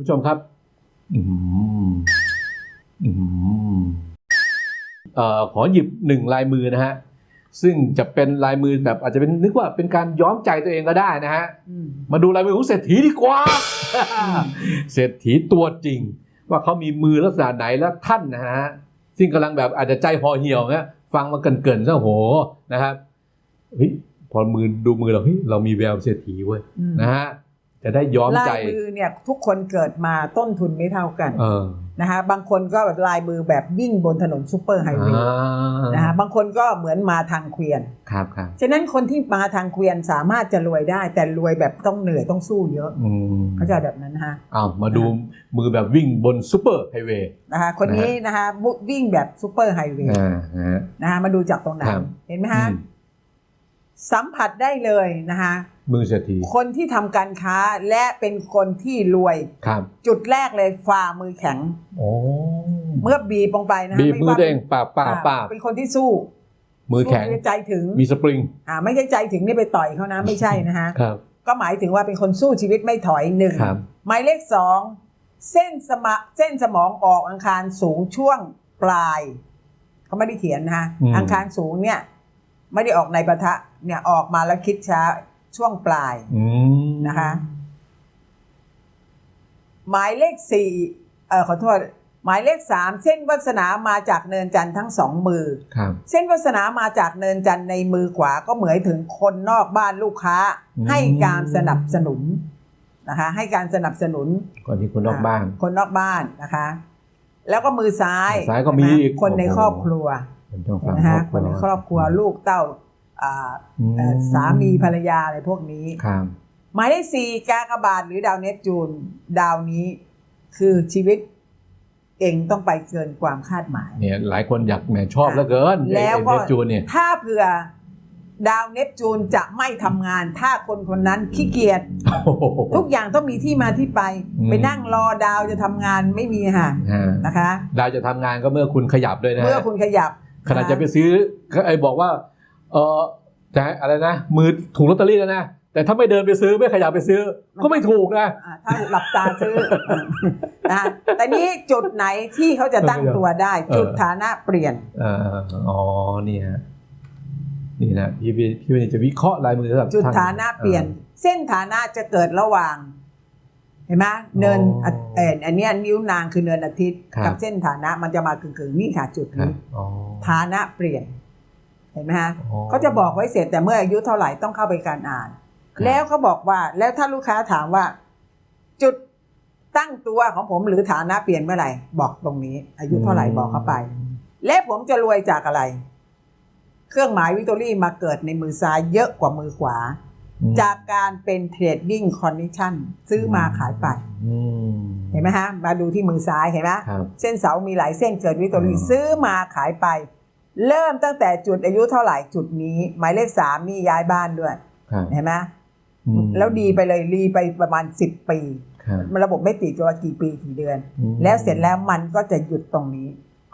ผู้ชมครับอืมอืมเอ่อขอหยิบหนึ่งลายมือนะฮะ ซึ่งจะเป็นลายมือแบบอาจจะเป็นนึกว่าเป็นการย้อมใจตัวเองก็ได้นะฮะอืมมาดูลายมือของเศรษฐีดีกว่า เศรษฐีตัวจริง ว่าเขามีมือลักษณะไหนแล้วท่านนะฮะ ซึ่งกำลังแบบอาจจะใจพอเหี่ยวเนี่ยฟังมาเกินๆซะโหนะครับเฮ้ยพอมือดูมือเราเฮ้ยเรามีแววเศรษฐีเว้ยอืมนะฮะ จะได้ย้อมลาใจยมือเนี่ยทุกคนเกิดมาต้นทุนไม่เท่ากันเออนะคะบางคนก็แบบลายมือแบบวิ่งบนถนนซูเปอร์ไฮเวย์อ่านะคะบางคนก็เหมือนมาทางเกวียนครับครับฉะนั้นคนที่มาทางเกวียนสามารถจะรวยได้ แต่รวยแบบต้องเหนื่อยต้องสู้เยอะอืมเขาใจะแบบนั้นนะคะอ้าวมาดูมือแบบวิ่งบนซูเปอร์ไฮเวย์นะคะคนนี้นะคะวิ่งแบบซูเปอร์ไฮเวย์อ่าฮะนะคะมาดูจากตรงไหนครับเห็นไหมคะอืมสัมผัสได้เลยนะคะ มือเศรษฐีคนที่ทำการค้าและเป็นคนที่รวย ครับจุดแรกเลยฝ่ามือแข็ง โอ้เมื่อบีบลงไปนะคะบีบไมือตัวเองป่าป่าอ่ป่าเป็นคนที่สู้มือแข็ง สู้ด้วยใจถึงมีสปริง อ่าไม่ใช่ใจถึงนี่ไปต่อยเขานะไม่ใช่นะคะครับ ก็หมายถึงว่าเป็นคนสู้ชีวิตไม่ถอยหนึ่งครับ หมายเลขสองเส้นสมะเส้นสมองออกอังคารสูงช่วงปลายเขาไม่ได้เขียนนะคะอืม อังคารสูงเนี่ย ไม่ได้ออกในปะทะเนี่ยออกมาแล้วคิดช้า ช่วงปลายอืมนะคะ หมายเลขสี่เออขอโทษ หมายเลขสามเส้นวัสนามาจากเนินจันทร์ทั้งสองมือครับเส้นวัสนามาจากเนินจันทร์ในมือขวาก็เหมือนถึงคนนอกบ้านลูกค้าอืมให้การสนับสนุนนะคะ ให้การสนับสนุนก่อนที่คนนอกบ้าน คนนอกบ้านนะคะ แล้วก็มือซ้ายมือซ้ายก็มีเห็นไหอีกคนในโอ้โหครอบครัวเป็นต้องฟังนะคะคนในครอบครัวลูกเต้าอ่าอืมเอ่อ สามีภรรยาอะไรพวกนี้ครับหมายเลขสี่กากบาทหรือดาวเนปจูนดาวนี้คือชีวิตเองต้องไปเกินความคาดหมายเนี่ยหลายคนอยากแหมชอบเหลือเกินแล้วก็ไอ้เนปจูนเนี่ยถ้าเผื่อดาวเนปจูนจะไม่ทำงาน ถ้าคนคนนั้นขี้เกียจโอ้โหทุกอย่างต้องมีที่มาที่ไปอืมไปนั่งรอดาวจะทำงานไม่มีค่ะฮะนะคะ ดาวจะทำงานก็เมื่อคุณขยับด้วยนะฮะเมื่อคุณขยับขณะจะไปซื้อก็ไอ้บอกว่า เออจะอะไรนะ มือถูกลอตเตอรี่แล้วนะ แต่ถ้าไม่เดินไปซื้อไม่ขยับไปซื้อ ก็ไม่ถูกนะอ่าถ้าหลับตาซื้อนะแต่นี้จุดไหนที่เขาจะตั้งตัวได้เออจุดฐานะเปลี่ยนเอ่ออ๋อนี่ฮะนี่นะพี่พี่พี่วันนี้จะวิเคราะห์ลายมือสำหรับจุดท่ฐานะเปลี่ยน เส้นฐานะจะเกิดระหว่าง เห็นไหมเนินอ๋อเอออันเนี้ยนิ้วนางคือเนินอาทิตย์ครับกับเส้นฐานะมันจะมากึ่งๆนี่ค่ะจุดครับนี้อ๋อฐานะเปลี่ยนเห็นไหมฮะอ๋อเขาจะบอกไว้เสร็จแต่เมื่ออายุเท่าไหร่ต้องเข้าไปการอ่านครับแล้วเขาบอกว่าแล้วถ้าลูกค้าถามว่า จุดตั้งตัวของผมหรือฐานะเปลี่ยนเมื่อไหร่บอกตรงนี้ อายุเท่าไหร่บอกเข้าไป และผมจะรวยจากอะไร เครื่องหมายวิกตอรี่มาเกิดในมือซ้ายเยอะกว่ามือขวาอืมจากการเป็นเทรดดิ้งคอนดิชันซื้อมาขายไปอืมเห็นไหมฮะ มาดูที่มือซ้ายเห็นไหมครับเส้นเสามีหลายเส้นเกิดวิกตอรี่อืมซื้อมาขายไป เริ่มตั้งแต่จุดอายุเท่าไหร่จุดนี้ หมายเลขสามนี่ย้ายบ้านด้วยครับเห็นไหมอืมแล้วดีไปเลยรีไปประมาณสิบปีครับมันระบบไม่ติดตัวกี่ปีกี่เดือนอืมแล้วเสร็จแล้วมันก็จะหยุดตรงนี้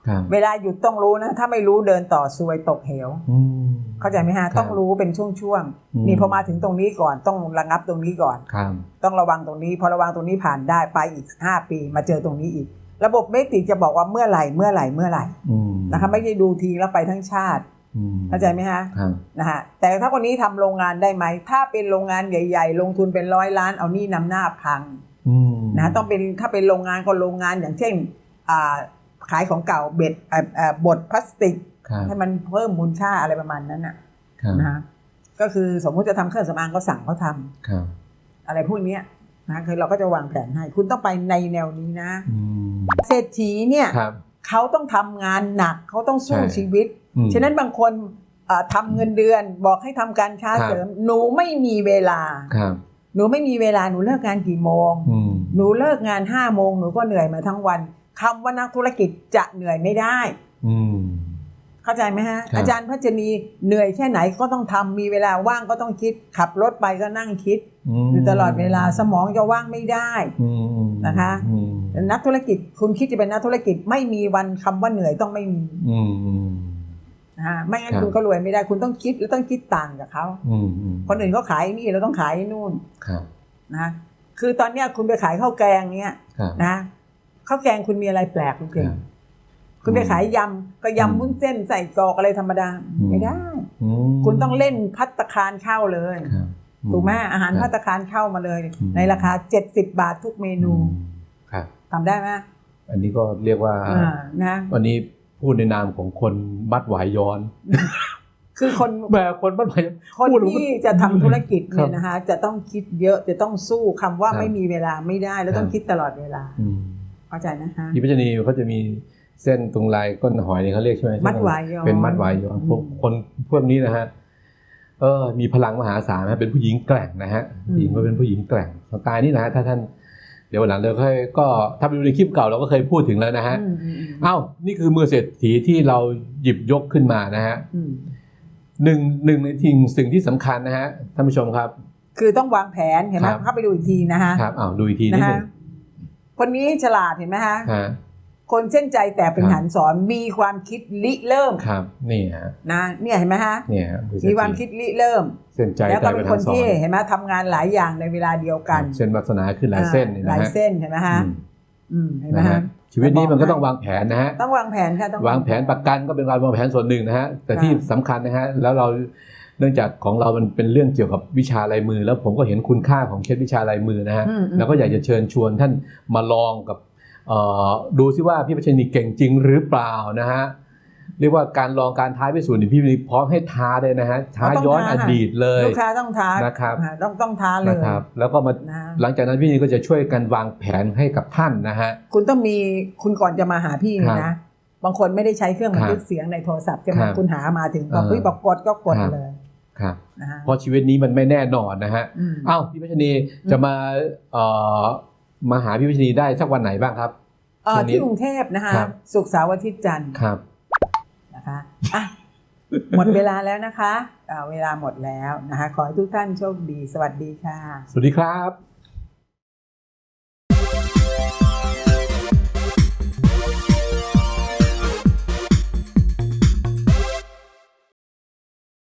ครับเวลาหยุดต้องรู้นะ ถ้าไม่รู้เดินต่อซวยตกเหวอืมเข้าใจไหมฮะครับต้องรู้เป็นช่วงอืมๆนี่พอมาถึงตรงนี้ก่อนต้องระงับตรงนี้ก่อนครับต้องระวังตรงนี้ พอระวังตรงนี้ผ่านได้ไปอีก5ปีมาเจอตรงนี้อีก ระบบไม่ติดจะบอกว่าเมื่อไหร่เมื่อไหร่เมื่อไหร่อืม นะคะไม่ได้ดูทีแล้วไปทั้งชาติอืมเข้าใจไหมฮะครับนะฮะแต่ถ้าคนนี้ทำโรงงานได้ไหม ถ้าเป็นโรงงานใหญ่ ๆ ลงทุนเป็นร้อยล้านเอานี่นำหน้าพังอืมนะต้องเป็นถ้าเป็นโรงงานก็โรงงานอย่างเช่นอ่าขายของเก่าเบ็ดเอ่อเอ่อบดพลาสติกครับให้มันเพิ่มมูลค่าอะไรประมาณนั้นน่ะครับนะฮะก็คือสมมุติจะทำเครื่องสำอางก็สั่งเขาทำครับอะไรพวกเนี้ยนะคือเราก็จะวางแผนให้ คุณต้องไปในแนวนี้นะอืมเศรษฐีเนี่ยครับ เขาต้องทำงานหนักเขาต้องสู้ใช่ชีวิตอืมฉะนั้นบางคนเอ่อทำเงินเดือนบอกให้ทำการค้าครับเสริม หนูไม่มีเวลาครับหนูไม่มีเวลาหนูเลิกงานกี่โมงอืมหนูเลิกงานห้าโมงหนูก็เหนื่อยมาทั้งวันคำว่านักธุรกิจจะเหนื่อยไม่ได้อืมเข้าใจไหมฮะครับอาจารย์พัชนีเหนื่อยแค่ไหนก็ต้องทำมีเวลาว่างก็ต้องคิด ขับรถไปก็นั่งคิดมอยู่ตลอดเวลาสมองจะว่างไม่ได้อืมนะคะอืม นักธุรกิจคุณคิดจะเป็นนักธุรกิจไม่มีวันคำว่าเหนื่อยต้องไม่มีอืมอืมนะฮะไม่งั้นครับคุณก็รวยไม่ได้คุณต้องคิดแล้วต้องคิดต่างกับเขาอืมอืมคนอื่นเขาขายนี่เราต้องขายนู่นครับนะฮะคือตอนเนี้ยคุณไปขายข้าวแกงเนี้ยครับนะข้าวแกงคุณมีอะไรแปลกคุณเก่งครับคุณไปขายยำก็อืมยำวุ้นเส้นใส่กรอกอะไรธรรมดาอืมไม่ได้อืมคุณต้องเล่นพัตตาคารเข้าเลยครับถูกไหมอาหารคบพัตตาคารเข้ามาเลยอืมในราคา70บาททุกเมนู อืมครับทำได้ไหมอันนี้ก็เรียกว่าอ่านะวันนี้พูดในนามของคนบัดหวายย้อน คือคนแหม่คนบัดหวายย้อนคนพูดแล้วมันที่จะทำธุรกิจครัเนี่บยนะคะจะต้องคิดเยอะจะต้องสู้คำว่าครับไม่มีเวลาไม่ได้ แล้วต้องครับคิดตลอดเวลาอืมเข้าใจนะคะที่พัชนีเขาจะมีเส้นตรงลายก้นหอยนี่เขาเรียกใช่ไหมมัดหวายย้อนเป็นมัดหวายย้อนพวกอืมคนพวกนี้นะฮะเออมีพลังมหาศาลนะเป็นผู้หญิงแกร่งนะฮะอืมผู้หญิงก็เป็นผู้หญิงแกร่งสไตล์นี้นะฮะถ้าท่านเดี๋ยววันหลังเราค่อยก็ถ้าไปดูในคลิปเก่าเราก็เคยพูดถึงแล้วนะฮะอืมอืมอืมเอ้านี่คือมือเศรษฐีที่เราหยิบยกขึ้นมานะฮะอืมหนึ่งหนึ่งในสิ่งสิ่งที่สำคัญนะฮะท่านผู้ชมครับ คือต้องวางแผนเห็นไหมครับเข้าไปดูอีกทีนะคะครับอ้าวดูอีกทีนินะดคะนึงคนนี้ฉลาดเห็นไหมคะฮะ คนเส้นใจแต่เป็นครับหันสอนมีความคิดริเริ่มครับนี่ฮะนะเนี่ยเห็นไหมฮะเนี่ยฮะอเศรษฐีมีความคิดริเริ่ม เส้นใจแล้วก็ใจเป็เป็นนคคนนที่ที่เห็นไหมทำงานหลายอย่างในเวลาเดียวกัน เส้นวาสนาขึ้นหลายเส้นอ่นี่หนะลายฮะเส้นเห็นไหมฮะอืมอืมเห็นไหมนะฮะฮะชีวิตนี้มันก็บอกให้ต้องวางแผนนะฮะต้องวางแผนค่ะต้องวางแผนประกันก็เป็นการวางแผนส่วนหนึ่งนะฮะแต่ค่ะที่สำคัญนะฮะแล้วเราเนื่องจากของเรามันเป็นเรื่องเกี่ยวกับวิชาลายมือ แล้วผมก็เห็นคุณค่าของเคล็ดวิชาลายมือนะฮะอืมอืมแล้วก็อยากจะเชิญชวนท่านมาลองกับเอ่อ ดูซิว่าพี่พัชนีเก่งจริงหรือเปล่านะฮะเรียกว่าการลองการท้าพิสูจน์นี่พี่พัชนีพร้อมให้ท้าเลยนะฮะท้าย้อนอดีตเลยลูกค้าต้องท้านะครับอ่าต้องต้องท้าเลยนะครับ แล้วก็มานะหลังจากนั้นพี่นีก็จะช่วยกันวางแผนให้กับท่านนะฮะคุณต้องมีคุณก่อนจะมาหาพี่ครับนะบางคนไม่ได้ใช้เครื่องบันทึกครับเสียงในโทรศัพท์จะครัมาบคุณหามาถึงบอกเออพี่บอกกดก็กดครับเลยครับนะฮะเพราะชีวิตนี้มันไม่แน่นอนนะฮะอืมเอ้าพี่พัชนีจะมาเอ่อ มาหาพี่พัชนีได้สักวันไหนบ้างครับเอ่อช่วงนี้ที่กรุงเทพนะคะครับศุกร์เสาร์อาทิตย์จันทร์ครับนะคะอะหมดเวลาแล้วนะคะอ่าเวลาหมดแล้วนะคะ ขอให้ทุกท่านโชคดี สวัสดีค่ะ สวัสดีครับ